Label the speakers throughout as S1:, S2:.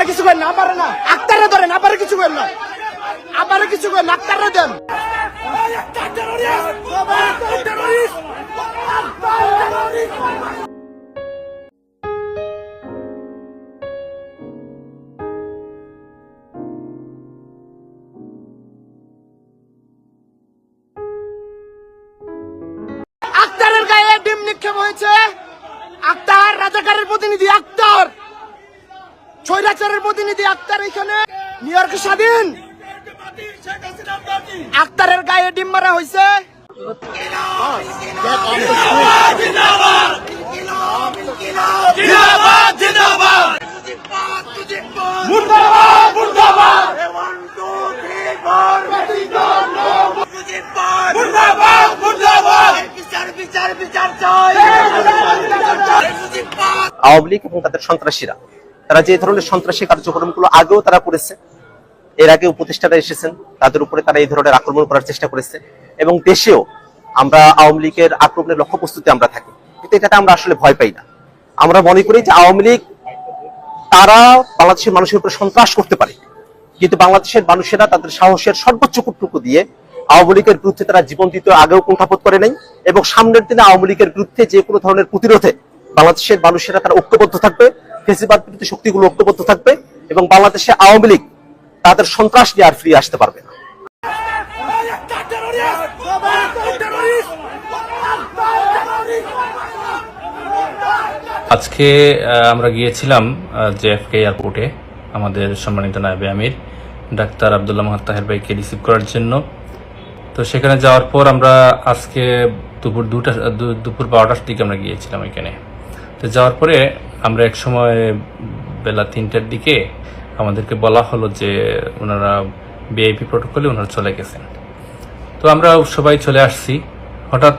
S1: আপারে কিছু করেন না আপারে না। আক্তারে ধরেন আপারে কিছু করেন না। আপারে কিছু করেন না, আক্তারে দেন। আক্তারের গায়ে ডিম নিক্ষেপ হয়েছে। আক্তার রাজাকারের প্রতিনিধি আক্তার। স্বৈরাচারের প্রতিনিধি আক্তার এখানে। নিউ ইয়র্ক স্বাধীন। আক্তারের গায়ে ডিম মারা হয়েছে।
S2: আওয়ামী লীগ এবং তাদের সন্ত্রাসীরা তারা যে ধরনের সন্ত্রাসী কার্যক্রমগুলো আগেও তারা করেছে, এর আগে উপদেষ্টারা এসেছেন, তাদের উপরে তারা এই ধরনের আক্রমণ করার চেষ্টা করেছে এবং দেশেও আমরা আওয়ামী লীগের আক্রমণের লক্ষ্য প্রস্তুতি আমরা থাকি। কিন্তু এটাতে আমরা আসলে ভয় পাই না। আমরা মনে করি যে আওয়ামী লীগ, তারা বাংলাদেশের মানুষের উপরে সন্ত্রাস করতে পারে। কিন্তু বাংলাদেশের মানুষেরা তাদের সাহসের সর্বোচ্চ কূটটুকু দিয়ে আওয়ামী লীগের বিরুদ্ধে তারা জীবন দিতে আগেও কুণ্ঠাবোধ করে নাই এবং সামনের দিনে আওয়ামী লীগের বিরুদ্ধে যে কোনো ধরনের প্রতিরোধে বাংলাদেশের মানুষেরা তারা ঐক্যবদ্ধ থাকবে। ফেসিবাদ বিরোধী শক্তিগুলো ঐক্যবদ্ধ থাকবে এবং বাংলাদেশে আওয়ামী লীগ তাদের সন্ত্রাস নিয়ে আর ফিরে আসতে পারবে না।
S3: আজকে আমরা গিয়েছিলাম জেএফকে এয়ারপোর্টে, আমাদের সম্মানিত নায়বে আমির, ডাক্তার আবদুল্লাহ মাহাত তাহের ভাইকে রিসিভ করার জন্য। তো সেখানে যাওয়ার পর আমরা আজকে দুপুর দুটা দুপুর বারোটার দিকে আমরা গিয়েছিলাম এখানে। তো যাওয়ার পরে আমরা এক সময় বেলা তিনটার দিকে আমাদেরকে বলা হলো যে ওনারা বিআইপি প্রোটোকলে ওনারা চলে গেছেন। তো আমরা সবাই চলে আসছি। হঠাৎ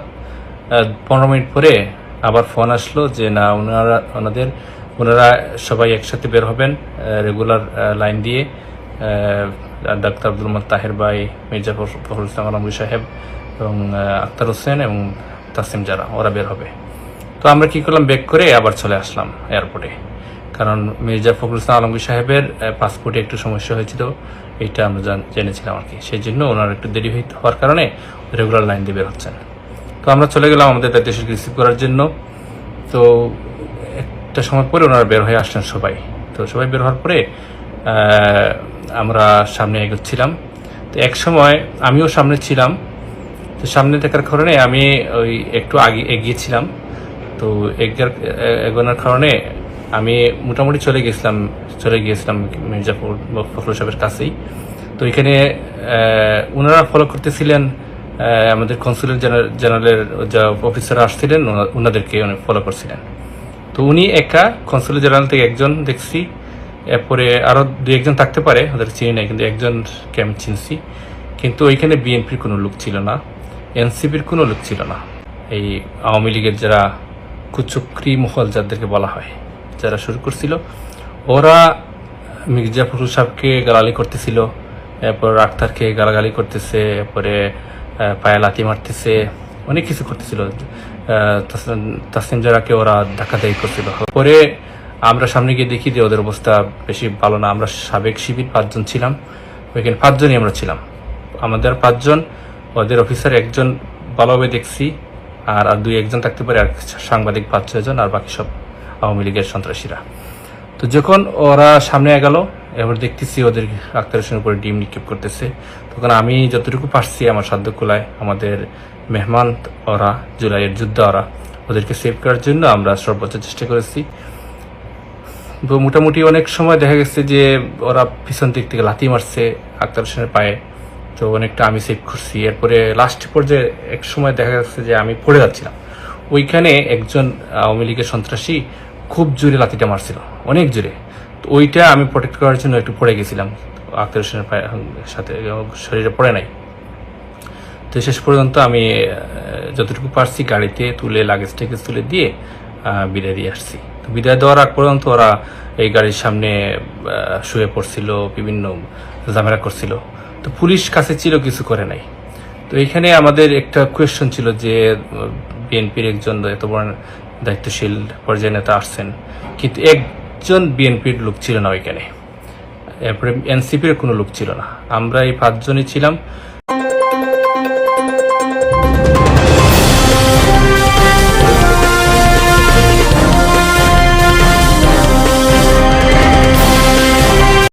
S3: পনেরো মিনিট পরে আবার ফোন আসলো যে না, ওনারা, ওনাদের, ওনারা সবাই একসাথে বের হবেন রেগুলার লাইন দিয়ে। ডাক্তার আব্দুল তাহের ভাই, মির্জা ফখর- ফখরুল ইসলাম আলমগীর সাহেব এবং আক্তার হোসেন এবং তাসিম জারা ওরা বের হবে। তো আমরা কি করলাম? বেক করে আবার চলে আসলাম এয়ারপোর্টে কারণ মির্জা ফখরুল ইসলাম আলমগীর সাহেবের পাসপোর্টে একটু সমস্যা হয়েছিল, এটা আমরা জান- জেনেছিলাম আর কি। সেই জন্য ওনার একটু দেরি হই- হওয়ার কারণে রেগুলার লাইন দিয়ে বের হচ্ছেন। তো আমরা চলে গেলাম আমাদের দেশকে রিসিভ করার জন্য। তো একটা সময় পরে ওনারা বের হয়ে আসলেন সবাই। তো সবাই বের হওয়ার পরে আমরা সামনে এগোচ্ছিলাম। তো এক সময় আমিও সামনে ছিলাম। তো সামনে থাকার কারণে আমি ওই একটু আগে এগিয়েছিলাম। তো এগিয়ার- এ- কারণে আমি মোটামুটি চলে গেছিলাম, চলে গিয়েছিলাম মির্জাপুর ফখরুল সাহেবের কাছেই। তো এখানে ওনারা ফলো করতেছিলেন আমাদের কনসুলেট জেনারেলের যা অফিসাররা আসছিলেন, ওনা- ওনাদেরকে ফলো করছিলেন। তো উনি একা কনসুলেট জেনারেল থেকে একজন দেখছি, এরপরে আরও দু একজন থাকতে পারে, ওদের চিনি নাই, কিন্তু একজনকে আমি চিনছি। কিন্তু ওইখানে বিএনপির কোনো লোক ছিল না এনসিপির কোনো লোক ছিল না। এই আওয়ামী লীগের যারা কুচক্রি মহল যাদেরকে বলা হয়। যারা শুরু করছিল ওরা মির্জা ফখরুল সাহেবকে গালালি করতেছিল এরপর আক্তারকে গালাগালি করতেছে এরপরে পায়ে লাথি মারতেছে অনেক কিছু করতেছিল। আহ, তাসলিম- তাসলিম জারাকে ওরা ধাক্কাধাই করছিল। পরে আমরা সামনে গিয়ে দেখি যে ওদের অবস্থা বেশি ভালো না। আমরা সাবেক শিবির পাঁচজন ছিলাম ওইখানে পাঁচজনই আমরা ছিলাম। আমাদের পাঁচজন ওদের অফিসার একজন ভালোভাবে দেখছি। আর দুই একজন থাকতে পারে, আর সাংবাদিক পাঁচ ছয়জন আর বাকি সব আওয়ামী লীগের সন্ত্রাসীরা। তো যখন ওরা সামনে গেল এবার দেখতেছি ওদের আক্তার হোসেনের উপরে ডিম নিক্ষেপ করতেছে। তখন আমি যতটুকু পারছি আমার সাধ্য কুলায়, আমাদের মেহমান ওরা, জুলাইয়ের যুদ্ধ ওরা, ওদেরকে সেভ করার জন্য আমরা সর্বোচ্চ চেষ্টা করেছি। তো মোটামুটি অনেক সময় দেখা গেছে যে ওরা পিছন দিক থেকে লাথি মারছে আক্তার হোসেনের পায়ে। তো অনেকটা আমি সেভ করছি। এরপরে লাস্ট পর্যায়ে এক সময় দেখা যাচ্ছে যে আমি পড়ে যাচ্ছিলাম। ওইখানে একজন আওয়ামী লীগের সন্ত্রাসী খুব জোরে লাথিটা মারছিল, অনেক জোরে। তো ওইটা আমি প্রোটেক্ট করার জন্য একটু পড়ে গেছিলাম। আক্তার হোসেনের সাথে শরীরে পড়ে নাই। তো শেষ পর্যন্ত আমি যতটুকু পারছি গাড়িতে তুলে লাগেজ টেগেজ তুলে দিয়ে বিদায় দিয়ে আসছি। বিদায় দেওয়ার আগ পর্যন্ত ওরা এই গাড়ির সামনে শুয়ে পড়ছিল, বিভিন্ন ঝামেলা করছিল। তো পুলিশ কাছে ছিল, কিছু করে নাই। তো এখানে আমাদের একটা কোয়েশ্চন ছিল যে বিএনপির একজন এত বড় দায়িত্বশীল পর্যায়ে নেতা আসছেন, কিন্তু একজন বিএনপির লোক ছিল না ওইখানে। এরপরে এনসিপির কোনো লোক ছিল না। আমরা এই পাঁচজনই ছিলাম।